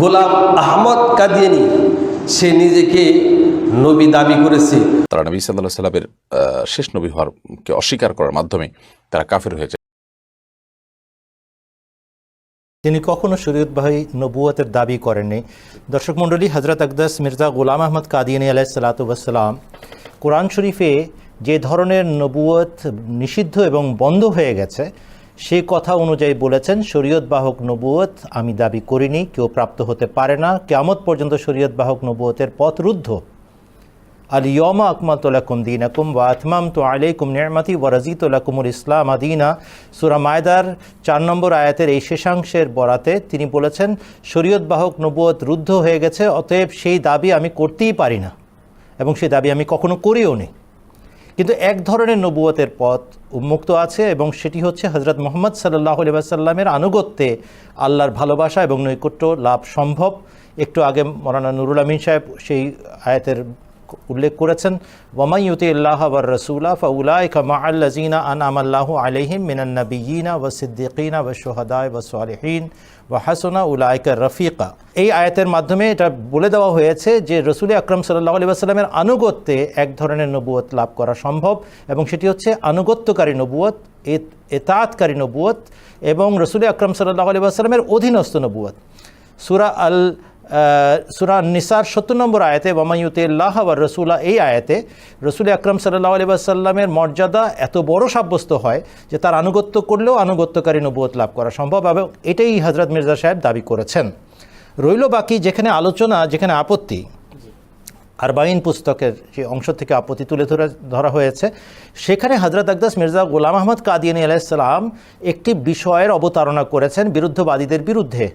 গোলাম আহমদ কাদিয়ানি সে নিজেকে নবী দাবি করেছে। তারা নবী সাল্লাহ সাল্লামের শেষ নবী হওয়ারকে অস্বীকার করার মাধ্যমে তারা কাফের হয়েছে। তিনি কখনো শরীয়তবাহী নবুয়তের দাবি করেননি। দর্শক মণ্ডলী হজরত আকদাস মির্জা গোলাম আহমদ কাদিয়ানি আলাহ সালাতাম কোরআন শরীফে যে ধরনের নবুয়ত নিষিদ্ধ এবং বন্ধ হয়ে গেছে সেই কথা অনুযায়ী বলেছেন, শরীয়ত বাহক নবুয়ত আমি দাবি করিনি, কেউ প্রাপ্ত হতে পারে না। কেয়ামত পর্যন্ত শরীয়ত বাহক নবুয়তের পথ রুদ্ধ। আল ইয়মা আকমাতুলাকুম দিনাকুম ওয়া আতমাম তো আলাইকুম নিয়ামতি ওয়া রাজিতুলাকুমুল ইসলাম আদিনা। সূরা মায়দার চার নম্বর আয়াতের এই শেষাংশের বরাতে তিনি বলেছেন, শরীয়ত বাহক নবুয়ত রুদ্ধ হয়ে গেছে, অতএব সেই দাবি আমি করতেই পারি না এবং সেই দাবি আমি কখনো করিও নি। কিন্তু এক ধরনের নবুয়তের পথ উন্মুক্ত আছে এবং সেটি হচ্ছে হজরত মোহাম্মদ সাল্লাহ আলিবাসাল্লামের আনুগত্যে আল্লাহর ভালোবাসা এবং নৈকট্য লাভ সম্ভব। একটু আগে মরানা নুরুল আমিন সাহেব সেই আয়াতের উল্লেখ করেছেন ওয়ামাইয়ুতি আল্লাহ ওয়ার রসুলা ফাউলাইকা মা আল্লাজিনা আন আমাল্লাহ আলাইহিম মিনান নবিয়িনা ওয়া সিদ্দিকিনা ওয়া শুহাদায় ওয়া সালিহিন ওয়া হাসনা উলাইকা রফিকা। এই আয়াতের মাধ্যমে এটা বলে দেওয়া হয়েছে যে রসুল আকরম সাল্লাহ আলি আনুগত্যে এক ধরনের নবুয়ত লাভ করা সম্ভব এবং সেটি হচ্ছে আনুগত্যকারী নবুয়ত এত- এতাতকারী নবুয়ত এবং রসুল আকরম সাল্লাহ আলি আসাল্লামের অধীনস্থ নবুয়ত সুরা আল সুরা নিসার সত্তর নম্বর আয়াতে বামায়ুতে আল্লাহ আর রসুলা এই আয়াতে রসুল আকরম সাল্লাহ আলি আসাল্লামের মর্যাদা এত বড় সাব্যস্ত হয় যে তার আনুগত্য করলেও আনুগত্যকারী নবুয়ত লাভ করা সম্ভব এবং এটাই হজরত মির্জা সাহেব দাবি করেছেন। রইল বাকি যেখানে আলোচনা, যেখানে আপত্তি। আরবাইন পুস্তকের যে অংশ থেকে আপত্তি তুলে ধরে, ধরা হয়েছে, সেখানে হজরত আকদাস মির্জা গোলাম আহমদ কাদিয়ানি আলাইসালাম একটি বিষয়ের অবতারণা করেছেন বিরুদ্ধবাদীদের বিরুদ্ধে।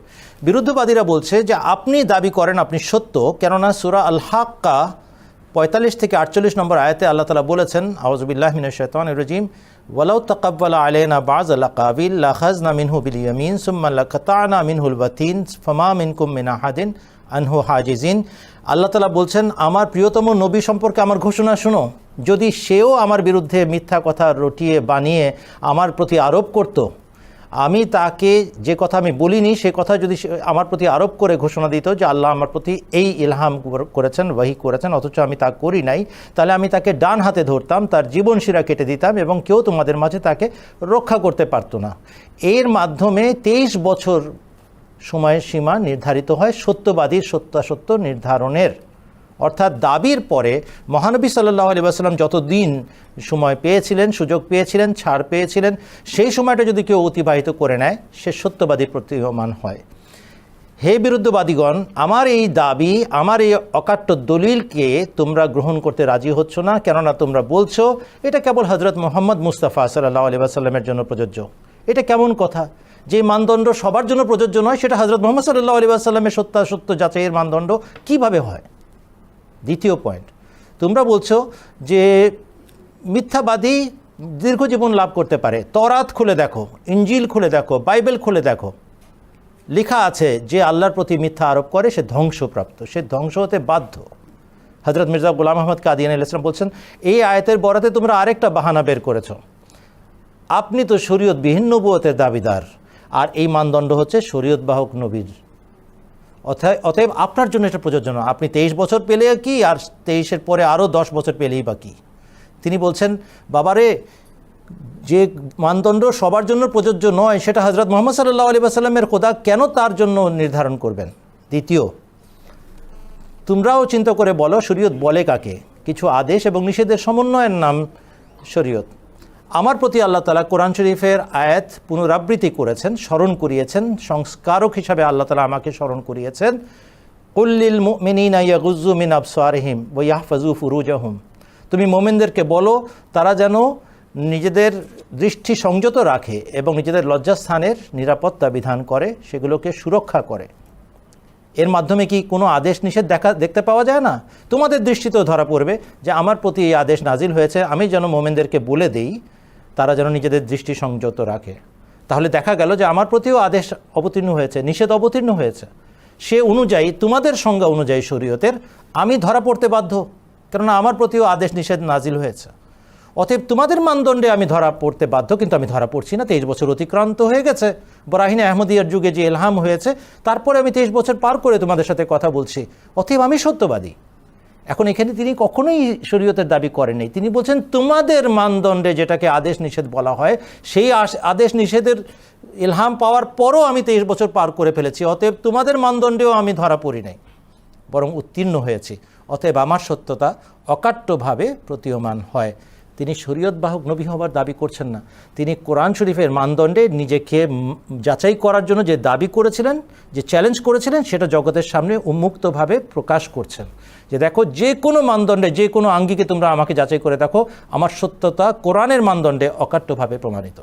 বিরুদ্ধবাদীরা বলছে যে, আপনি দাবি করেন আপনি সত্য, কেননা সুরা আল হাক্কা পঁয়তাল্লিশ থেকে আটচল্লিশ নম্বর আয়াতে আল্লাহ তালা বলেছেন আউজবিল্লাহ মিন শৈতান রজিম, ওয়ালাউ তকাব্বালা আলেনা বাজ আল্লাহ কাবিল লাখাজনা মিনহু বিল ইয়ামিন সুম্মা লাকাতানা মিনহুল বাতিন, ফমা মিনকুম মিন আহাদিন। আনহু হাজিজিন, আল্লাহ তালা বলছেন, আমার প্রিয়তম নবী সম্পর্কে আমার ঘোষণা শুনো। যদি সেও আমার বিরুদ্ধে মিথ্যা কথা রটিয়ে বানিয়ে আমার প্রতি আরোপ করত, আমি তাকে যে কথা আমি বলিনি, সে কথা যদি আমার প্রতি আরোপ করে ঘোষণা দিত যে আল্লাহ আমার প্রতি এই ইলহাম করেছেন, ওয়াহি করেছেন, অথচ আমি তা করি নাই, তাহলে আমি তাকে ডান হাতে ধরতাম, তার জীবন শিরা কেটে দিতাম এবং কেউ তোমাদের মাঝে তাকে রক্ষা করতে পারতো না। এর মাধ্যমে তেইশ বছর সময়ের সীমা নির্ধারিত হয় সত্যবাদীর সত্যাসত্য নির্ধারণের। অর্থাৎ দাবির পরে মহানবী সাল্লাহ আলি আসাল্লাম যতদিন সময় পেয়েছিলেন, সুযোগ পেয়েছিলেন, ছাড় পেয়েছিলেন, সেই সময়টা যদি কেউ অতিবাহিত করে নেয়, সে সত্যবাদী প্রতীয়মান হয়। হে বিরুদ্ধবাদীগণ, আমার এই দাবি, আমার এই অকাট্য দলিলকে তোমরা গ্রহণ করতে রাজি হচ্ছ না, কেননা তোমরা বলছো, এটা কেবল হজরত মোহাম্মদ মুস্তাফা সাল্লাহ আলি আসাল্লামের জন্য প্রযোজ্য। এটা কেমন কথা? যে মানদণ্ড সবার জন্য প্রযোজ্য নয়, সেটা হজরত মোহাম্মদ সাল্লাহ আলি আসাল্লামের সত্যাসত্য যাচাইয়ের মানদণ্ড কীভাবে হয়? দ্বিতীয় পয়েন্ট তোমরা বলছো যে মিথ্যাবাদী দীর্ঘজীবন লাভ করতে পারে। তরাত খুলে দেখো ইঞ্জিল খুলে দেখো, বাইবেল খুলে দেখো। লেখা আছে যে আল্লাহর প্রতি মিথ্যা আরোপ করে, সে ধ্বংসপ্রাপ্ত, সে ধ্বংস হতে বাধ্য। হজরত মির্জা গোলাম আহমদ কাদিয়ান ইসলাম বলছেন, এই আয়তের বরাতে তোমরা আরেকটা বাহানা বের করেছ। আপনি তো শরীয়ত বিহীন নবুয়তের দাবিদার। আর এই মানদণ্ড হচ্ছে শরীয়ত বাহক নবীর। অতএব আপনার জন্য এটা প্রযোজ্য না আপনি তেইশ বছর পেলে কি, আর তেইশের পরে আরও দশ বছর পেলেই বা কি? তিনি বলছেন, বাবারে, যে মানদণ্ড সবার জন্য প্রযোজ্য নয়, সেটা হজরত মোহাম্মদ সাল্লাহ আলী আসাল্লামের খোদা কেন তার জন্য নির্ধারণ করবেন? দ্বিতীয়, তোমরাও চিন্তা করে বলো, শরীয়ত বলে কাকে? কিছু আদেশ এবং নিষেধের সমন্বয়ের নাম শরীয়ত। আমার প্রতি আল্লাহ তালা কোরআন শরীফের আয়াত পুনরাবৃত্তি করেছেন, স্মরণ করিয়েছেন, সংস্কারক হিসাবে আল্লাহ তালা আমাকে স্মরণ করিয়েছেন। মিনিনা ইয়াগুজু মিন আবসারহিম ও ইয়াহফাজু ফুরুজাহুম। তুমি মোমেনদেরকে বলো, তারা যেন নিজেদের দৃষ্টি সংযত রাখে এবং নিজেদের লজ্জাস্থানের নিরাপত্তা বিধান করে, সেগুলোকে সুরক্ষা করে। এর মাধ্যমে কি কোনো আদেশ নিষেধ দেখা, দেখতে পাওয়া যায় না? তোমাদের দৃষ্টিতেও ধরা পড়বে যে আমার প্রতি এই আদেশ নাজিল হয়েছে, আমি যেন মোমেনদেরকে বলে দেই। তারা যেন নিজেদের দৃষ্টি সংযত রাখে। তাহলে দেখা গেল যে আমার প্রতিও আদেশ অবতীর্ণ হয়েছে, নিষেধ অবতীর্ণ হয়েছে। সে অনুযায়ী, তোমাদের সংজ্ঞা অনুযায়ী শরীয়তের, আমি ধরা পড়তে বাধ্য, কেননা আমার প্রতিও আদেশ নিষেধ নাজিল হয়েছে। অতএব তোমাদের মানদণ্ডে আমি ধরা পড়তে বাধ্য, কিন্তু আমি ধরা পড়ছি না, তেইশ বছর অতিক্রান্ত হয়ে গেছে। বরাহিনে আহমদিয়ার যুগে যে এলহাম হয়েছে, তারপরে আমি তেইশ বছর পার করে তোমাদের সাথে কথা বলছি। অতএব আমি সত্যবাদী। এখন এখানে তিনি কখনোই শরীয়তের দাবি করেননি তিনি বলছেন, তোমাদের মানদণ্ডে যেটাকে আদেশ নিষেধ বলা হয়, সেই আদেশ নিষেধের ইলহাম পাওয়ার পরও আমি তেইশ বছর পার করে ফেলেছি। অতএব তোমাদের মানদণ্ডেও আমি ধরা পড়ি নাই, বরং উত্তীর্ণ হয়েছি। অতএব আমার সত্যতা অকাট্যভাবে প্রতীয়মান হয়। তিনি শরীয়ত বাহক নবী হবার দাবি করছেন না। তিনি কোরআন শরীফের মানদণ্ডে নিজেকে যাচাই করার জন্য যে দাবি করেছিলেন, যে চ্যালেঞ্জ করেছিলেন, সেটা জগতের সামনে উন্মুক্তভাবে প্রকাশ করছেন। যে দেখো, যে কোনো মানদণ্ডে, যে কোনো আঙ্গিকে তোমরা আমাকে যাচাই করে দেখো, আমার সত্যতা কোরআনের মানদণ্ডে অকাট্যভাবে প্রমাণিত।